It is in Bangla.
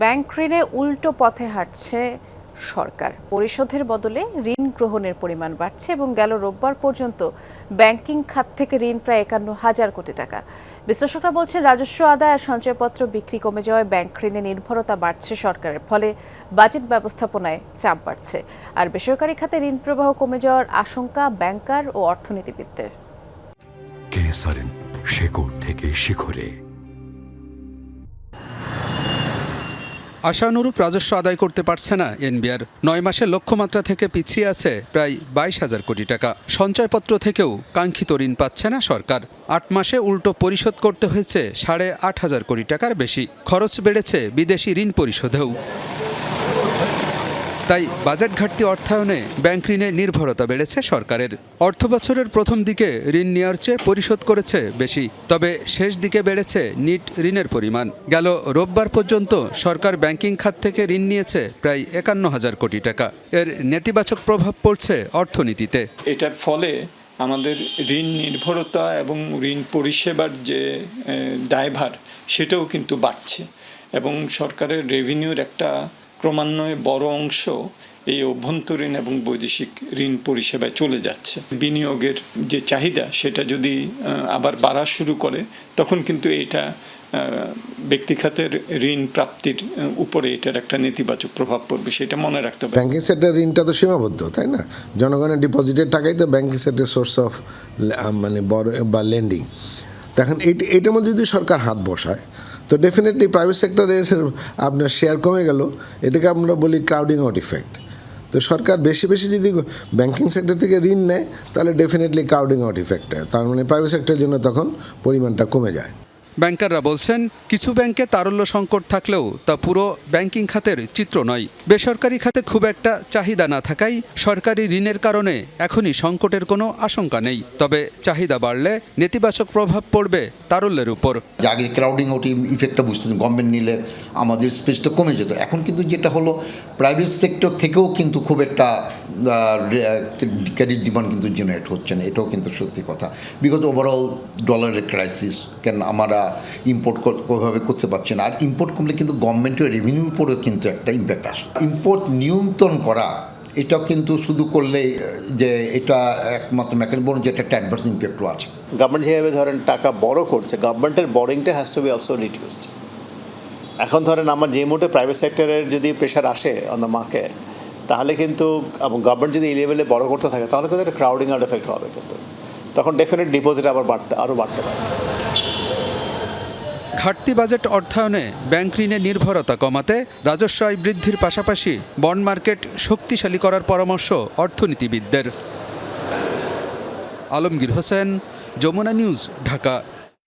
ব্যাংক ঋণে উল্টো পথে হাঁটছে সরকার। পরিশোধের বদলে ঋণ গ্রহণের পরিমাণ বাড়ছে এবং গেল রোববার পর্যন্ত ব্যাংকিং খাত থেকে ঋণ প্রায় একান্ন হাজার কোটি টাকা। বিশ্লেষকরা বলছেন, রাজস্ব আদায় আর সঞ্চয়পত্র বিক্রি কমে যাওয়ায় ব্যাংক ঋণে নির্ভরতা বাড়ছে সরকারের, ফলে বাজেট ব্যবস্থাপনায় চাপ বাড়ছে। আর বেসরকারি খাতে ঋণ প্রবাহ কমে যাওয়ার আশঙ্কা ব্যাংকার ও অর্থনীতিবিদদের। থেকে শিখরে। আশানুরূপ রাজস্ব আদায় করতে পারছে না এনবিআর। নয় মাসের লক্ষ্যমাত্রা থেকে পিছিয়ে আছে প্রায় বাইশ হাজার কোটি টাকা। সঞ্চয়পত্র থেকেও কাঙ্ক্ষিত ঋণ পাচ্ছে না সরকার। আট মাসে উল্টো পরিশোধ করতে হয়েছে সাড়ে আট হাজার কোটি টাকার বেশি। খরচ বেড়েছে বিদেশি ঋণ পরিশোধেও। তাই বাজেট ঘাটতি অর্থায়নে ব্যাংক ঋণে নির্ভরতা বেড়েছে সরকারের। অর্থ বছরের প্রথম দিকে ঋণ নেওয়ার চেয়ে পরিশোধ করেছে বেশি, তবে শেষ দিকে বেড়েছে নিট ঋণের পরিমাণ। গেল রোববার পর্যন্ত সরকার ব্যাংকিং খাত থেকে ঋণ নিয়েছে প্রায় একান্ন হাজার কোটি টাকা। এর নেতিবাচক প্রভাব পড়ছে অর্থনীতিতে। এটার ফলে আমাদের ঋণ নির্ভরতা এবং ঋণ পরিষেবার যে দায়ভার, সেটাও কিন্তু বাড়ছে। এবং সরকারের রেভিনিউর একটা ক্রমান্বয়ে বড় অংশ এই অভ্যন্তরীণ এবং বৈদেশিক ঋণ পরিষেবায় চলে যাচ্ছে। বিনিয়োগের যে চাহিদা, সেটা যদি আবার বাড়া শুরু করে, তখন কিন্তু এটা ব্যক্তিখাতের ঋণ প্রাপ্তির উপরে এটার একটা নেতিবাচক প্রভাব পড়বে, সেটা মনে রাখতে হবে। ব্যাংকিং সেক্টরের ঋণটা তো সীমাবদ্ধ, তাই না? জনগণের ডিপোজিটের টাকাই তো ব্যাংকিং সেক্টরের সোর্স অফ মানে বড়, বা লেন্ডিং তখন এইট- এইটার মধ্যে যদি সরকার হাত বসায় তো ডেফিনেটলি প্রাইভেট সেক্টরের আপনার শেয়ার কমে গেল। এটাকে আমরা বলি ক্রাউডিং আউট ইফেক্ট তো সরকার বেশি বেশি যদি ব্যাংকিং সেক্টর থেকে ঋণ নেয়, তাহলে ডেফিনেটলি ক্রাউডিং আউট ইফেক্ট হয় তার মানে প্রাইভেট সেক্টরের জন্য তখন পরিমাণটা কমে যায়। ব্যাংকাররা বলছেন, কিছু ব্যাংকে তারল্য সংকট থাকলেও তা পুরো ব্যাংকিং খাতের চিত্র নয়। বেসরকারি খাতে খুব একটা চাহিদা না থাকায় সরকারি ঋণের কারণে এখনই সংকটের কোনো আশঙ্কা নেই। তবে চাহিদা বাড়লে নেতিবাচক প্রভাব পড়বে তারল্যের উপর। আগে ক্রাউডিং ওটি ইফেক্টটা বুঝতেন গভর্নমেন্ট নিলে আমাদের স্পেসটা কমে যেত। এখন কিন্তু যেটা হলো প্রাইভেট সেক্টর থেকেও কিন্তু খুব একটা ক্রেডিট ডিমান্ড কিন্তু জেনারেট হচ্ছে না। এটাও কিন্তু সত্যি কথা। বিগত ওভারঅল ডলারের ক্রাইসিস কেন আমরা ইম্পোর্ট ওইভাবে করতে পারছি না। আর ইম্পোর্ট করলে কিন্তু গভর্নমেন্টের রেভিনিউর উপরেও কিন্তু একটা ইম্প্যাক্ট আসে। ইম্পোর্ট নিয়ন্ত্রণ করা, এটা কিন্তু শুধু করলে যে এটা একমাত্র মেকানিজম বরং যেটা একটা অ্যাডভার্স ইম্প্যাক্টও আছে। গভর্নমেন্ট যেভাবে ধরেন টাকা বড় করছে গভর্নমেন্টের বরিংটা has to be also reduced এখন ধরেন আমার যে মুহূর্তে প্রাইভেট সেক্টরের যদি প্রেশার আসে অন দ্য মার্কেট তাহলে কিন্তু গভর্নমেন্ট যদি এই লেভেলে বড় করতে থাকে, তাহলে কিন্তু একটা ক্রাউডিং আউট এফেক্ট হবে কিন্তু। তখন ডেফিনেট ডিপোজিট আবার বাড়তে, আরও বাড়তে পারে। ঘাটতি বাজেট অর্থায়নে ব্যাংক ঋণে নির্ভরতা কমাতে রাজস্ব আয় বৃদ্ধির পাশাপাশি বন্ড মার্কেট শক্তিশালী করার পরামর্শ অর্থনীতিবিদদের। আলমগীর হোসেন, যমুনা নিউজ, ঢাকা।